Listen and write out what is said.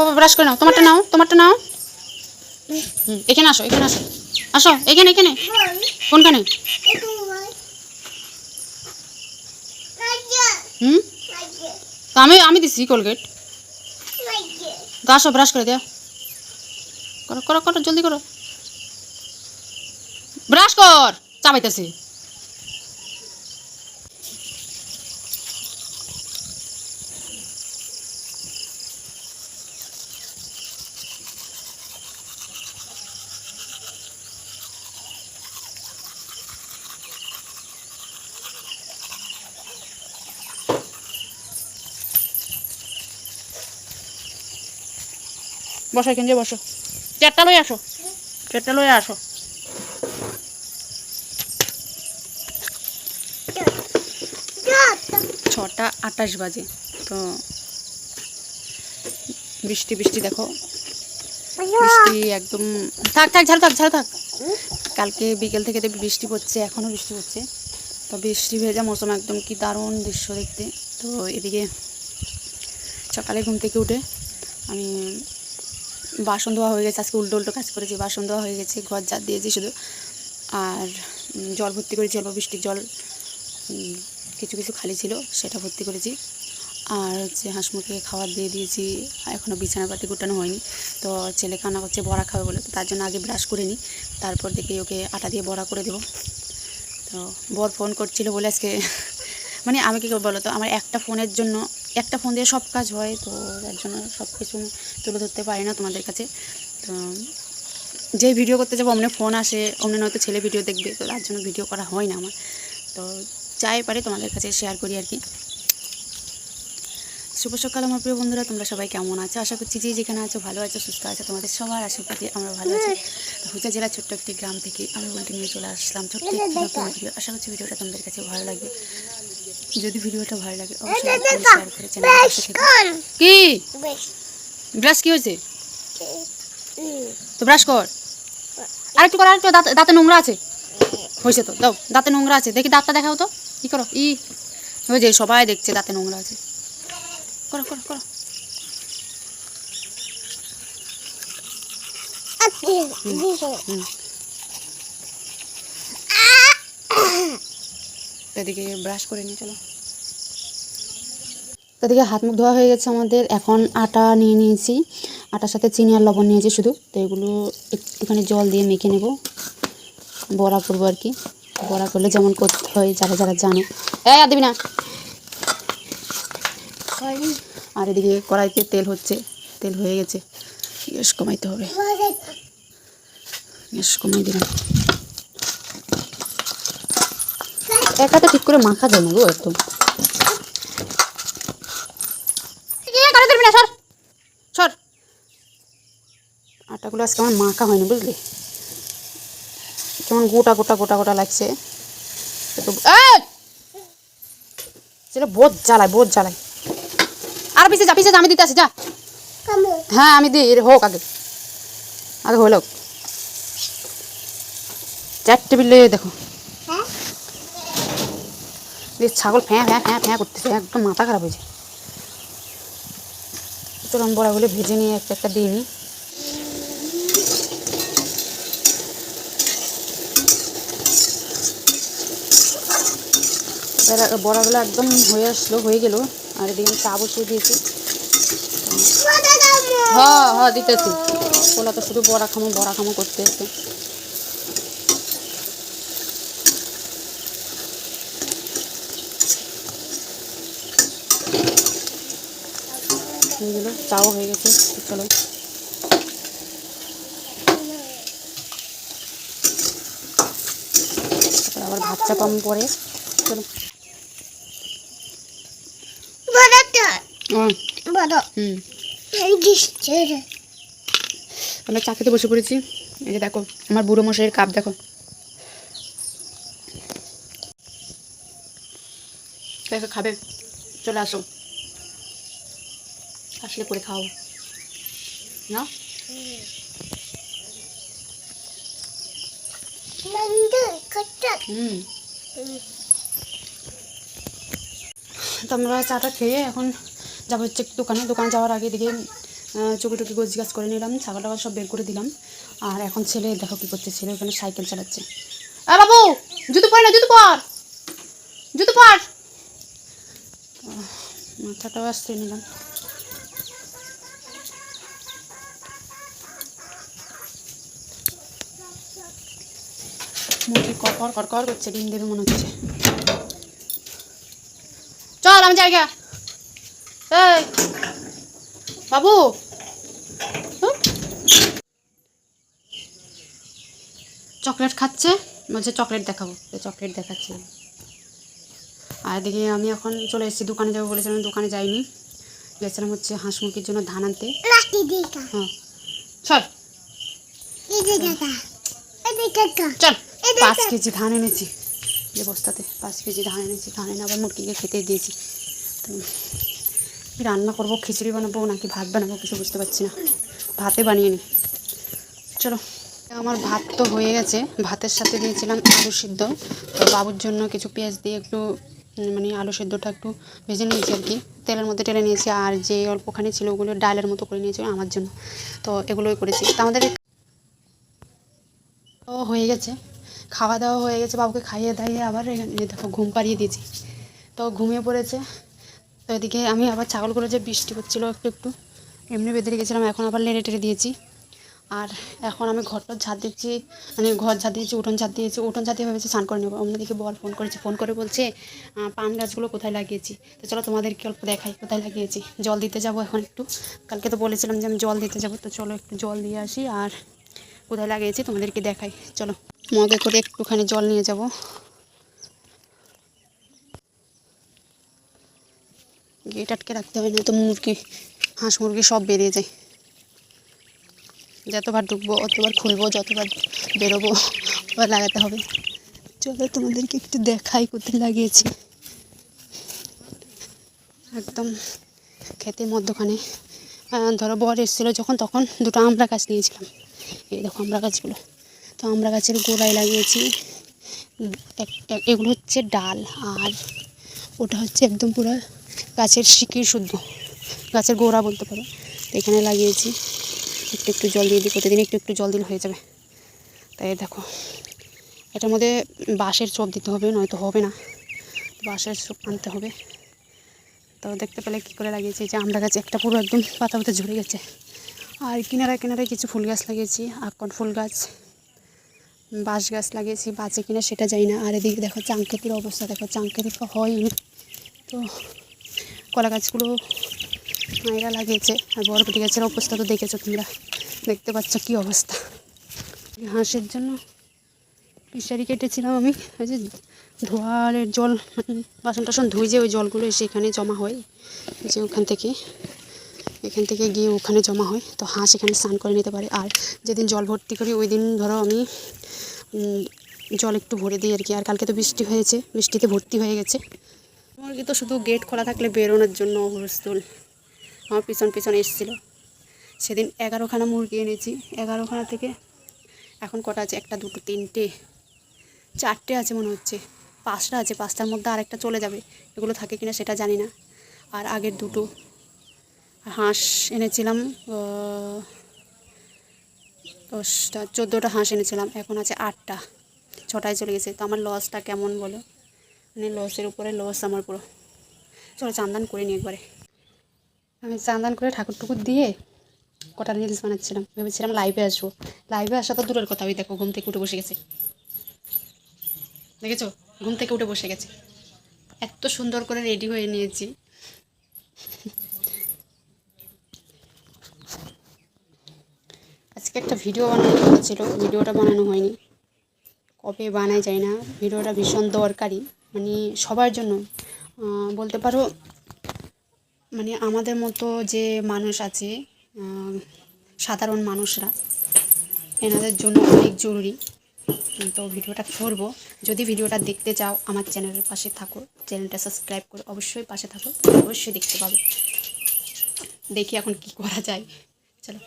বাবা ব্রাশ করে নাও। তোমারটা নাও তোমারটা নাও। হুম এখানে আসো এখানে আসো। আসো, এখানে এখানে। কোনখানে? হুম? আমি আমি দিছি কোলগেট তো আসো ব্রাশ করে দেও। করো করো করো, জলদি করো। ব্রাশ কর। চাবাইতেছি বসো এখানে বসো। চারটা লই আসো। চারটা লই আসো। ছটা আটাশ বাজে, তো বৃষ্টি বৃষ্টি দেখো। বৃষ্টি একদম থাক থাক, ঝাড় থাক ঝাড় থাক। কালকে বিকেল থেকে বৃষ্টি পড়ছে এখনও বৃষ্টি পড়ছে। তো বৃষ্টি ভেজা মৌসুম একদম কি দারুণ দৃশ্য দেখতে। তো এদিকে সকালে ঘুম থেকে উঠে আমি বাসন ধোয়া হয়ে গেছে, আজকে উল্টো উল্টো কাজ করেছি, বাসন ধোয়া হয়ে গেছে, ঘর ঝাড় দিয়েছি শুধু। আর জল ভর্তি করেছি, অল্প বৃষ্টির জল কিছু কিছু খালি ছিল, সেটা ভর্তি করেছি। আর হচ্ছে হাঁস মুরগিকে খাবার দিয়ে দিয়েছি এখনও বিছানাপাতি গুটানো হয়নি। তো ছেলে কান্না করছে, বড়া খাবে বলে, তো তার জন্য আগে ব্রাশ করে নিই, তারপর দেখি ওকে আটা দিয়ে বড়া করে দেবো। তো বর ফোন করছিল বলে আজকে মানে আমি কী করব বলো তো আমার একটা ফোনের জন্য একটা ফোন দিয়ে সব কাজ হয় তো তার জন্য সব কিছু তুলে ধরতে পারি না তোমাদের কাছে। তো যে ভিডিও করতে যাব অমনি ফোন আসে অমনি নয়তো ছেলে ভিডিও দেখবে তো তার জন্য ভিডিও করা হয় না আমার। তো যাই পারে তোমাদের কাছে শেয়ার করি আর কি। শুভ সকাল আমার প্রিয় বন্ধুরা তোমরা সবাই কেমন আছো? আশা করছি যে যেখানে আছো ভালো আছো সুস্থ আছো তোমাদের সবার আশীর্বাদে আমরা ভালো আছি। তো হুজা জেলার ছোট্ট একটি গ্রাম থেকে আমি বলতে নিয়ে চলে আসলাম ছোট্ট একটি ভিডিও আশা করছি ভিডিওটা তোমাদের কাছে ভালো লাগবে। যদি ভিডিওটা ভালো লাগে কি? ব্রাশ কি হয়েছে? তো ব্রাশ কর। আর একটু কর আর একটু দাঁত দাঁতে নোংরা আছে? হয়েছে তো দাও দাঁতে নোংরা আছে। দেখি দাঁতটা দেখাও তো। ই করো ই। ওই যে সবাই দেখছে দাঁতে নোংরা আছে। করো করো করো। হুম তো এদিকে ব্রাশ করে নিয়ে চলো। এদিকে হাত মুখ ধোয়া হয়ে গেছে আমাদের। এখন আটা নিয়ে নিয়েছি। আটার সাথে চিনি আর লবণ নিয়েছি শুধু। তো এগুলো একটুখানি জল দিয়ে মেখে নেব। বড়া করব আর কি। বড়া করলে যেমন করতে হয় যারা যারা জানে। এই আর দিবি না। আর এদিকে কড়াইতে তেল হচ্ছে। তেল হয়ে গেছে। গ্যাস কমাইতে হবে। গ্যাস কমাই দিলাম। একাতে ঠিক করে মাখা যায় না গো একদম। এ, গাড়ি ধরবি না, সর। সর। আটাগুলো আজকে আমার মাখা হয়নি বুঝলি? কেমন গোটা গোটা গোটা গোটা লাগছে। সেটা বোধ জ্বালায় বোধ জ্বালায়। আর পিছিয়ে যা পিছিয়ে যা আমি দিতে আসি যা। হ্যাঁ আমি দিই হোক আগে। আগে হলো। চারটে বিলে দেখো। ছাগল ফ্যাঁ ফ্যাঁ ফ্যাঁ ফ্যাঁ করতেছে একদম মাথা খারাপ হয়েছে। চলুন বড়াগুলো ভেজে নিয়ে একটা একটা দিয়ে নিই। বড়াগুলো একদম হয়ে আসলো হয়ে গেল আর এদিকে আমি চা বসিয়ে দিয়েছি। হ্যাঁ হ্যাঁ দিতেছি। ওলা তো শুধু বড়া খামো বড়া খামো করতে এসে হয়ে গেল চাও হয়ে গেছে চলো। তারপর আবার ভাত চাপাম পরে চলো। হুম। আমরা চা খেতে বসে পড়েছি। এই যে দেখো আমার বুড়ো মশাইয়ের কাপ দেখো। দেখো খাবে। চলে আসো। আসলে করে খাও না? তো আমরা চাটা খেয়ে এখন যাব হচ্ছে দোকানে। দোকানে যাওয়ার আগে দিকে চুপি টুকি গোছ গাছ করে নিলাম, ছাগল টাগল সব বের করে দিলাম। আর এখন ছেলে, দেখো কী করছে, ছেলে ওখানে সাইকেল চালাচ্ছে। আ বাবু, জুতো পর না, জুতো পর! জুতো পর! মাথাটাও আসতে নিলাম। মুখে কর কর কর করছে ডিম দেবে মনে হচ্ছে। চল আমি যাই গা এই বাবু? চকলেট খাচ্ছে বলছে চকলেট দেখাবো। তো চকলেট দেখাচ্ছে। আর এদিকে আমি এখন চলে এসেছি দোকানে যাব বলেছিলাম দোকানে যাইনি। গেছিলাম হচ্ছে হাঁস মুরগির জন্য ধান আনতে। হ্যাঁ চল। চল। পাঁচ কেজি ধান এনেছি। যে বস্তাতে পাঁচ কেজি ধান এনেছি, ধান এনে আবার মুরগিকে খেতে দিয়েছি। তো রান্না করব, খিচুড়ি বানাবো, নাকি ভাত বানাবো কিছু বুঝতে পারছি না। ভাতে বানিয়ে নি। চলো, আমার ভাত তো হয়ে গেছে। ভাতের সাথে দিয়েছিলাম আলু সিদ্ধ। তো বাবুর জন্য কিছু পেঁয়াজ দিয়ে একটু মানে আলু সিদ্ধটা একটু ভেজে নিয়েছি আর কি। তেলের মধ্যে টেলে নিয়েছি, আর যে অল্পখানি ছিল ওগুলো ডালের মতো করে নিয়েছি আমার জন্য। তো এগুলোই করেছি। তো আমাদের হয়ে গেছে। খাওয়া দাওয়া হয়ে গেছে, বাবুকে খাইয়ে দাইয়ে আবার এখানে দেখো ঘুম পাড়িয়ে দিয়েছি। তো ঘুমিয়ে পড়েছে, তো এদিকে আমি আবার ছাগলগুলো যে বৃষ্টি হচ্ছিল একটু একটু, এমনি বেঁধে রেখেছিলাম, এখন আবার লেড়ে টেড়ে দিয়েছি। আর এখন আমি ঘরটা ঝাড় দিচ্ছি মানে ঘর ঝাড় দিয়েছি, উঠোন ঝাড় দিয়েছি, উঠোন ঝাড় দিয়ে ভেবেছি স্নান করে নেব। অন্যদিকে বল ফোন করেছি, ফোন করে বলছে পান গাছগুলো কোথায় লাগিয়েছি? তো চলো তোমাদেরকে অল্প দেখাই কোথায় লাগিয়েছি। জল দিতে যাব এখন একটু, কালকে তো বলেছিলাম যে আমি জল দিতে যাব, তো চলো একটু জল দিয়ে আসি, আর কোথায় লাগিয়েছি তোমাদেরকে দেখাই। চলো। মগে করে একটুখানি জল নিয়ে যাব। গেট আটকে রাখতে হয় না তো মুরগি, হাঁস মুরগি সব বেরিয়ে যায়। যতবার ঢুকবো, অতবার খুলবো, যতবার বেরোবো আবার লাগাতে হবে। চলো তোমাদেরকে একটু দেখাই কোথায় লাগিয়েছি। একদম ক্ষেতের মধ্যখানে। ধরো বর এসেছিল যখন, তখন দুটো আমড়া গাছ নিয়েছিলাম। এই দেখো আমড়া গাছগুলো তো আমরা গাছের গোড়ায় লাগিয়েছি। এগুলো হচ্ছে ডাল আর ওটা হচ্ছে একদম পুরো গাছের শিকড় শুদ্ধ। গাছের গোড়া বলতে পারো। তো এখানে লাগিয়েছি। একটু একটু জল দিয়ে দিই প্রতিদিন। একটু একটু জল দিলে হয়ে যাবে। তাই দেখো, এটার মধ্যে বাঁশের চোপ দিতে হবে, নয়তো হবে না। বাঁশের চোপ আনতে হবে। তো দেখতে পেলে কী করে লাগিয়েছি? যে আমরা গাছ, একটা পুরো একদম পাতা পাতা ঝরে গেছে। আর কিনারা কিনারায় কিছু ফুল গাছ লাগিয়েছি। আকন ফুল গাছ। বাঁশ গাছ লাগিয়েছি, বাঁচে কিনা সেটা যাই না। আর এদিকে দেখো চাঙ্কেতির অবস্থা, দেখো চাঙ্কেতি তো হয়নি তো কলা গাছগুলো মায়েরা লাগিয়েছে, আর বরবটি গাছের অবস্থা তো দেখেছ তোমরা। দেখতে পাচ্ছ কী অবস্থা। হাঁসের জন্য ফিশারি কেটেছিলাম আমি। ওই যে ধোয়ারের জল মানে বাসন টাসন ধুই যে ওই জলগুলো এসে সেখানে জমা হয়, যে ওখান থেকে, এখান থেকে গিয়ে ওখানে জমা হয়। তো হাঁস এখানে স্নান করে নিতে পারে। আর যেদিন জল ভর্তি করি, ওই দিন ধরো আমি জল একটু ভরে দিই আর কি। আর কালকে তো বৃষ্টি হয়েছে, বৃষ্টিতে ভর্তি হয়ে গেছে। মুরগি তো শুধু গেট খোলা থাকলে বেরোনোর জন্য হুলস্থুল। আমার পিছন পিছন এসেছিল। সেদিন এগারোখানা মুরগি এনেছি। এগারোখানা থেকে এখন কটা আছে? একটা, দুটো, তিনটে, চারটে আছে মনে হচ্ছে। পাঁচটা আছে। পাঁচটার মধ্যে আরেকটা চলে যাবে। এগুলো থাকে কিনা সেটা জানি না। আর আগের দুটো। হাঁস এনেছিলাম দশটা, চোদ্দোটা হাঁস এনেছিলাম, এখন আছে আটটা, ছটায় চলে গেছে। তো আমার লসটা কেমন বলো? মানে লসের উপরে লস আমার পুরো। চলো চান্দান করে নিই একবারে। আমি চান্দান করে ঠাকুর টুকুর দিয়ে কটা রিলস বানাচ্ছিলাম। ভেবেছিলাম লাইভে আসব। লাইভে আসা তো দূরের কথা, ওই দেখো, ঘুম থেকে উঠে বসে গেছে। দেখেছ? ঘুম থেকে উঠে বসে গেছে। এত সুন্দর করে রেডি হয়ে নিয়েছি। আজকে একটা ভিডিও বানানোর কথা ছিল, ভিডিওটা বানানো হয়নি। কবে বানাই যায় না, ভিডিওটা ভীষণ দরকারি। মানে সবার জন্য। বলতে পারো মানে আমাদের মতো যে মানুষ আছে সাধারণ মানুষরা, এনাদের জন্য অনেক জরুরি। তো ভিডিওটা করব। যদি ভিডিওটা দেখতে চাও, আমার চ্যানেলের পাশে থাকো, চ্যানেলটা সাবস্ক্রাইব করে অবশ্যই পাশে থাকো, অবশ্যই দেখতে পাবে। দেখি এখন কি করা যায়। চলো।